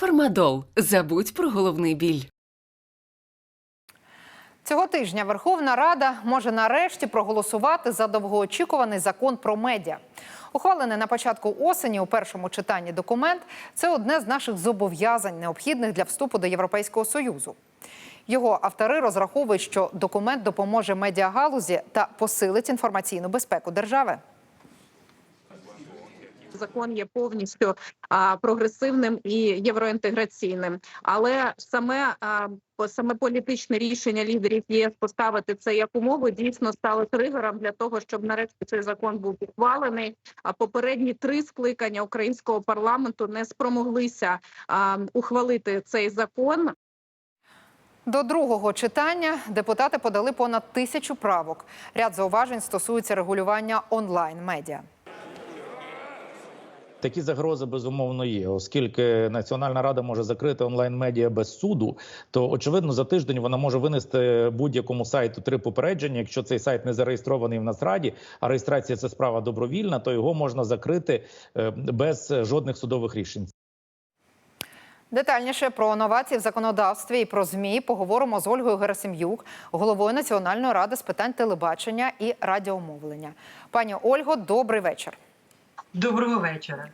Фармадол. Забудь про головний біль. Цього тижня Верховна Рада може нарешті проголосувати за довгоочікуваний закон про медіа. Ухвалений на початку осені у першому читанні документ це одне з наших зобов'язань, необхідних для вступу до Європейського союзу. Його автори розраховують, що документ допоможе медіагалузі та посилить інформаційну безпеку держави. Закон є повністю а, прогресивним і євроінтеграційним. Але саме а, саме політичне рішення лідерів ЄС поставити це як умову дійсно стало тригером для того, щоб нарешті цей закон був ухвалений. А попередні три скликання українського парламенту не спромоглися а, ухвалити цей закон. До другого читання депутати подали понад тисячу правок. Ряд зауважень стосується регулювання онлайн-медіа. Такі загрози безумовно є, оскільки Національна рада може закрити онлайн медіа без суду, то очевидно за тиждень вона може винести будь-якому сайту три попередження. Якщо цей сайт не зареєстрований в Нацраді, а реєстрація це справа добровільна, то його можна закрити е, без жодних судових рішень. Детальніше про новації в законодавстві і про змі поговоримо з Ольгою Герасим'юк, головою Національної ради з питань телебачення і радіомовлення. Пані Ольго, добрий вечір. Доброго вечора.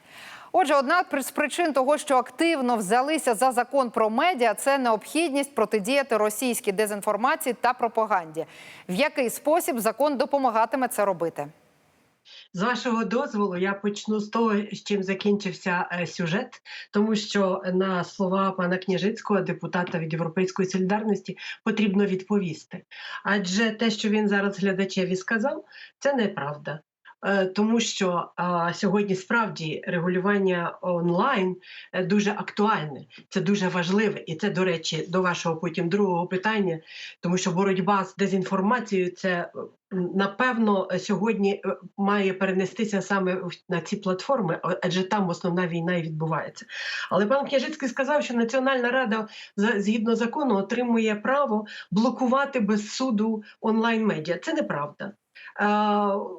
Отже, одна з причин того, що активно взялися за закон про медіа, це необхідність протидіяти російській дезінформації та пропаганді. В який спосіб закон допомагатиме це робити? З вашого дозволу я почну з того, з чим закінчився е, сюжет, тому що на слова пана Княжицького, депутата від Європейської солідарності, потрібно відповісти. Адже те, що він зараз глядачеві сказав, це неправда. Е, Тому що сьогодні справді регулювання онлайн е, дуже актуальне, це дуже важливе, і це, до речі, до вашого потім другого питання, тому що боротьба з дезінформацією це е, напевно сьогодні має перенестися саме на ці платформи, адже там основна війна і відбувається. Але пан Княжицький сказав, що Національна рада згідно закону отримує право блокувати без суду онлайн медіа. Це неправда. Е,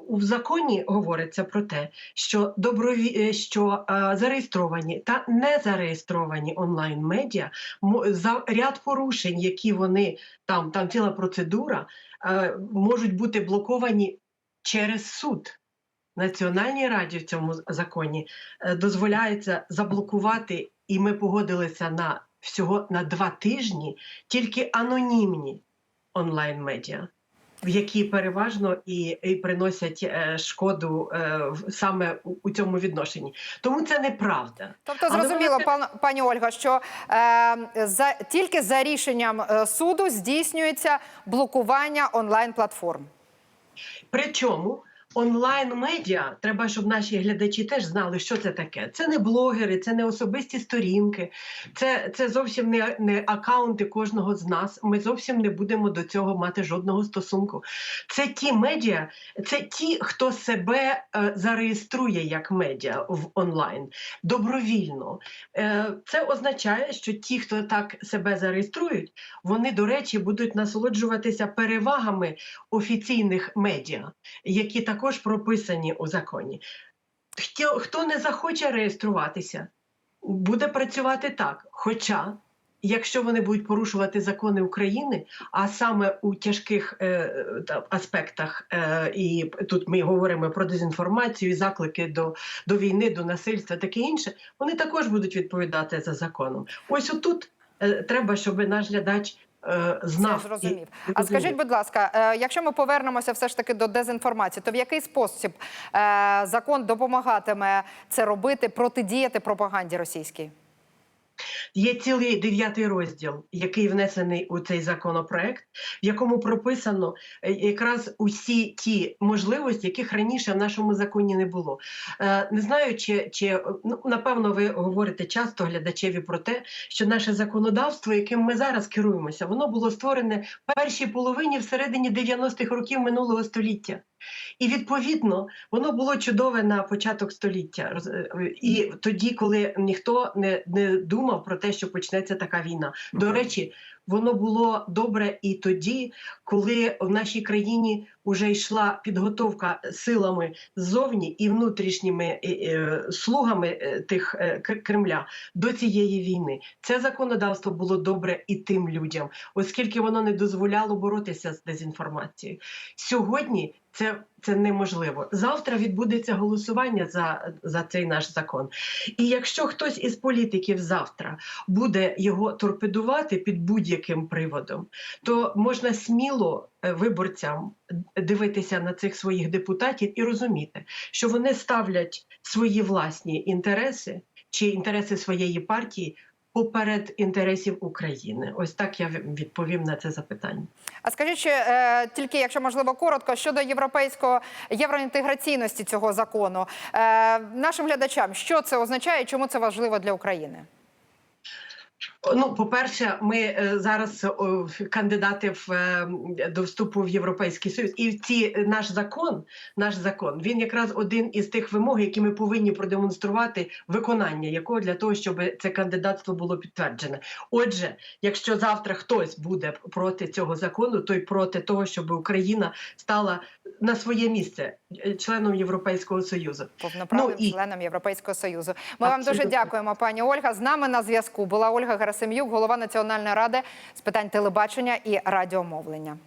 У законі говориться про те, що доброві... е, що е, зареєстровані та не зареєстровані онлайн медіа за ряд порушень, які вони там, там ціла процедура, е, можуть бути блоковані через суд. Національній раді в цьому законі е, дозволяється заблокувати, і ми погодилися на всього на два тижні тільки анонімні онлайн-медіа, в які переважно і, і приносять е, шкоду е, саме у, цьому відношенні. Тому це неправда. Тобто, зрозуміло, пан, пані Ольга, що е, за тільки за рішенням е, суду здійснюється блокування онлайн-платформ. Причому онлайн-медіа треба, щоб наші глядачі теж знали, що це таке. Це не блогери, це не особисті сторінки, це, це зовсім не, не акаунти кожного з нас. Ми зовсім не будемо до цього мати жодного стосунку. Це ті медіа, це ті, хто себе е, зареєструє як медіа в онлайн добровільно. Е, це означає, що ті, хто так себе зареєструють, вони, до речі, будуть насолоджуватися перевагами офіційних медіа, які також прописані у законі. Хто, не захоче реєструватися, буде працювати так. Хоча, якщо вони будуть порушувати закони України, а саме у тяжких е, та, аспектах, е, і тут ми говоримо про дезінформацію, заклики до, до війни, до насильства, таке інше, вони також будуть відповідати за законом. Ось отут е, треба, щоб наш глядач е, знав. Це зрозумів. і А скажіть, будь ласка, е, якщо ми повернемося все ж таки до дезінформації, то в який спосіб е, закон допомагатиме це робити, протидіяти пропаганді російській? Є цілий дев'ятий розділ, який внесений у цей законопроект, в якому прописано е, якраз усі ті можливості, яких раніше в нашому законі не було. Е, Не знаю, чи, чи ну, напевно ви говорите часто глядачеві про те, що наше законодавство, яким ми зараз керуємося, воно було створене в першій половині всередині 90-х років минулого століття. І відповідно воно було чудове на початок століття. Е, І тоді, коли ніхто не, не думав про те, що почнеться така війна. До речі, воно було добре і тоді, коли в нашій країні вже йшла підготовка силами ззовні і внутрішніми е, е, слугами е, тих Кремля до цієї війни. Це законодавство було добре і тим людям, оскільки воно не дозволяло боротися з дезінформацією. Сьогодні це, це неможливо. Завтра відбудеться голосування за, за цей наш закон. І якщо хтось із політиків завтра буде його торпедувати під будь-яким приводом, то можна сміло виборцям дивитися на цих своїх депутатів і розуміти, що вони ставлять свої власні інтереси чи інтереси своєї партії поперед інтересів України. Ось так я відповім на це запитання. А скажіть е, тільки, якщо можливо, коротко щодо європейського євроінтеграційності цього закону е, нашим глядачам, що це означає, чому це важливо для України? Ну, по-перше, ми е, зараз кандидати в е, до вступу в Європейський Союз, і ці наш закон, наш закон, він якраз один із тих вимог, які ми повинні продемонструвати виконання якого для того, щоб це кандидатство було підтверджене. Отже, якщо завтра хтось буде проти цього закону, то й проти того, щоб Україна стала на своє місце е, членом Європейського Союзу. Повноправним Ну, і- членом Європейського союзу. Ми вам дуже дякуємо, пані Ольга. З нами на зв'язку була Ольга Герасим'юк, голова Національної ради з питань телебачення і радіомовлення.